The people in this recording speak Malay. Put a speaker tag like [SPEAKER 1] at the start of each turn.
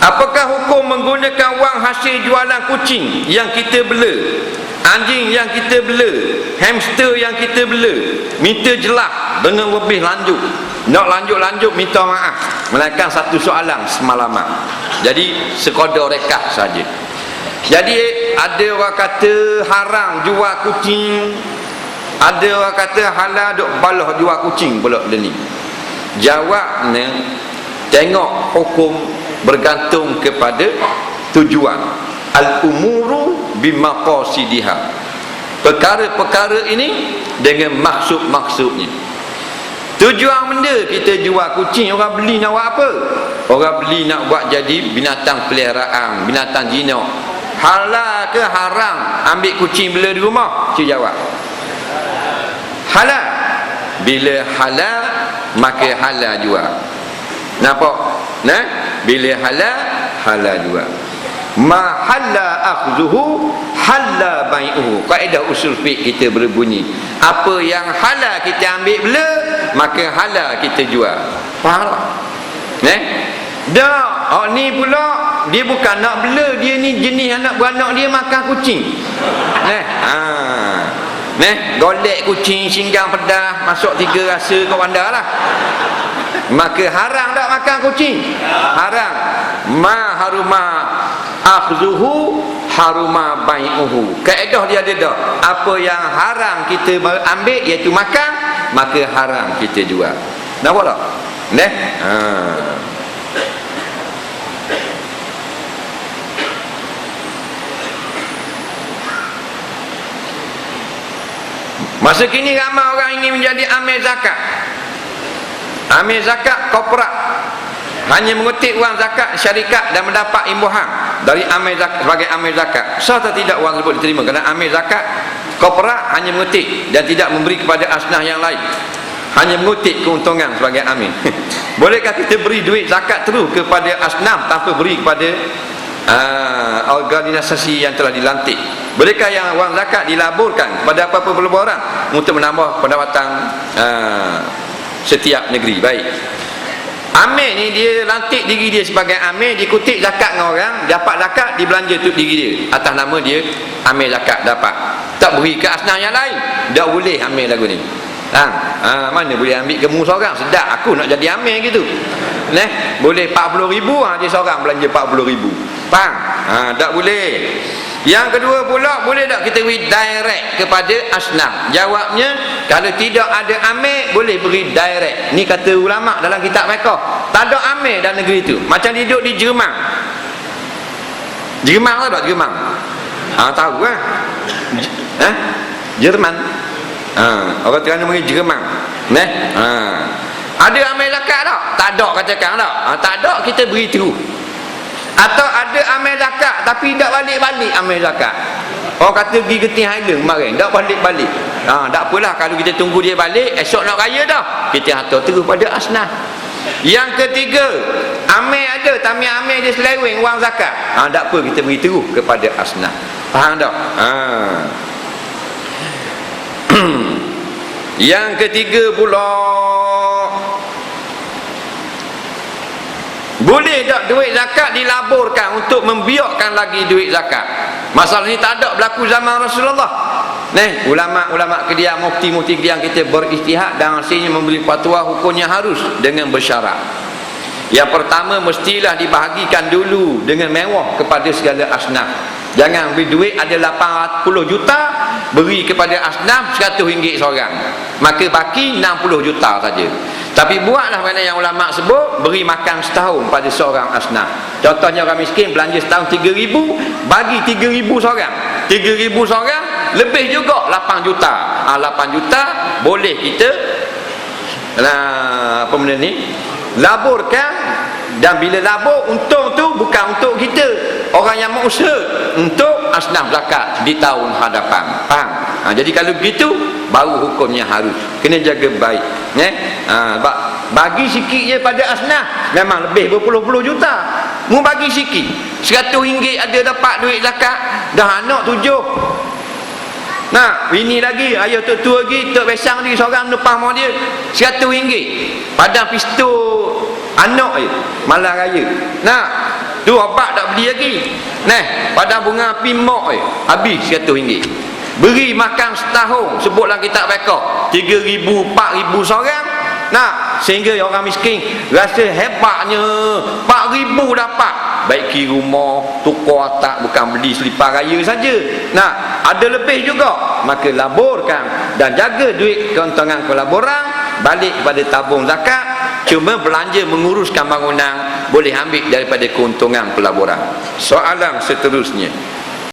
[SPEAKER 1] Apakah hukum menggunakan wang hasil jualan kucing yang kita bela? Anjing yang kita bela? Hamster yang kita bela? Minta jelas dengan lebih lanjut. Nak lanjut-lanjut minta maaf. Melainkan satu soalan semalaman. Jadi sekodar rekat saja. Jadi ada orang kata haram jual kucing. Ada orang kata halal duk balah jual kucing pula dia ni Jawabnya Tengok hukum bergantung kepada tujuan. Al-umuru bimaqasidiha. Perkara-perkara ini dengan maksud-maksudnya. Tujuan benda kita jual kucing orang beli nak buat apa? Orang beli nak buat jadi binatang peliharaan binatang jinak halal ke haram? Ambil kucing bela di rumah cik jawab. Halal. Bila halal maka halal jual. Nampak? Nah bila halal halal juga. Ma halla akhzuhu halla bai'uhu. Kaedah usul fiqh kita berbunyi. Apa yang halal kita ambil bela maka halal kita jual. Faham tak? Eh? Dah. Oh ni pula dia bukan nak bela dia ni jenis anak beranak dia makan kucing. Eh? Ha. Neh, golek kucing singgang pedas masuk tiga rasa kau anda lah maka haram tak makan kucing? Haram ma haruma akhzuhu haruma bai'uhu. Kaedah dia ada dah apa yang haram kita ambil iaitu makan maka haram kita jual. Nampak tak? Neh? Ha. Masa kini ramai orang ingin menjadi amil zakat Amil zakat korporat hanya mengutip wang zakat syarikat dan mendapat imbuhan dari amil zakat sebagai amil zakat. Sah atau tidak wang tersebut diterima kerana amil zakat korporat hanya mengutip dan tidak memberi kepada asnah yang lain. Hanya mengutip keuntungan sebagai amil. Bolehkah kita beri duit zakat terus kepada asnaf tanpa beri kepada uh, organisasi yang telah dilantik? Bolehkah yang wang zakat dilaburkan pada apa-apa orang untuk menambah pendapatan uh, setiap negeri. Baik. Amir ni dia lantik diri dia sebagai Amir dikutip zakat dengan orang dapat zakat dibelanja untuk diri dia. Atas nama dia Amir zakat dapat. Tak beri ke asnah yang lain tak boleh Amir lagu ni. Ha? ha, mana boleh ambil kemu seorang? Sedap. Aku nak jadi Amir gitu. Neh, boleh 40 ribu ha, dia seorang belanja 40 ribu. Faham? Ha, tak boleh yang kedua pula boleh tak kita beri direct kepada asnaf? Jawabnya kalau tidak ada amir boleh beri direct. Ni kata ulama dalam kitab mereka. Tak ada amir dalam negeri itu. Macam duduk di Jerman. Jerman tahu tak Jerman? Ha tahu kan? Eh? Jerman. Ha, orang Terengganu panggil Jerman. Neh? Ha. Ada amir zakat tak? Tak ada katakan tak? Ha, tak ada kita beri terus atau ada amil zakat tapi tak balik-balik amil zakat. Orang kata pergi geting highland kemarin tak balik-balik. Ha, tak apalah kalau kita tunggu dia balik esok nak raya dah. Kita hantar terus pada asnah. Yang ketiga amil ada tapi amil dia seleweng wang zakat. Ha, tak apa kita beri terus kepada asnah. Faham tak? Ha. yang ketiga pula boleh tak duit zakat dilaburkan untuk membiarkan lagi duit zakat? Masalah ni tak ada berlaku zaman Rasulullah. Nih, ulama-ulama kediam mufti-mufti kediam kita beristihad dan hasilnya memberi fatwa hukumnya harus dengan bersyarat. Yang pertama mestilah dibahagikan dulu dengan mewah kepada segala asnaf. Jangan beri duit ada 80 juta beri kepada asnaf 100 ringgit seorang. Maka baki 60 juta saja. Tapi buatlah mana yang ulama sebut beri makan setahun pada seorang asnaf. Contohnya orang miskin belanja setahun 3000, bagi 3000 seorang. 3000 seorang lebih juga 8 juta. Ah ha, 8 juta boleh kita lah apa benda ni? Laburkan dan bila labur untung tu bukan untuk kita orang yang mau usaha untuk asnaf zakat di tahun hadapan faham ha, jadi kalau begitu baru hukumnya harus kena jaga baik eh? ha, bagi sikit je pada asnaf memang lebih berpuluh-puluh juta mu bagi sikit seratus ringgit ada dapat duit zakat dah anak tujuh Nah, ini lagi ayah tu tu lagi tok besang lagi seorang depan mak dia. 100 ringgit. Padang pistol anak je malam raya. Nah, tu apa tak beli lagi. Nah pada bunga pimok eh habis 100 ringgit beri makan setahun sebutlah kita bekok 3000 4000 seorang. Nah sehingga orang miskin rasa hebatnya. 4000 dapat. Baiki rumah tukar atak bukan beli selipar raya saja. Nah ada lebih juga. Maka laburkan dan jaga duit keuntungan kolaboran. Balik kepada tabung zakat cuma belanja menguruskan bangunan boleh ambil daripada keuntungan pelaburan. Soalan seterusnya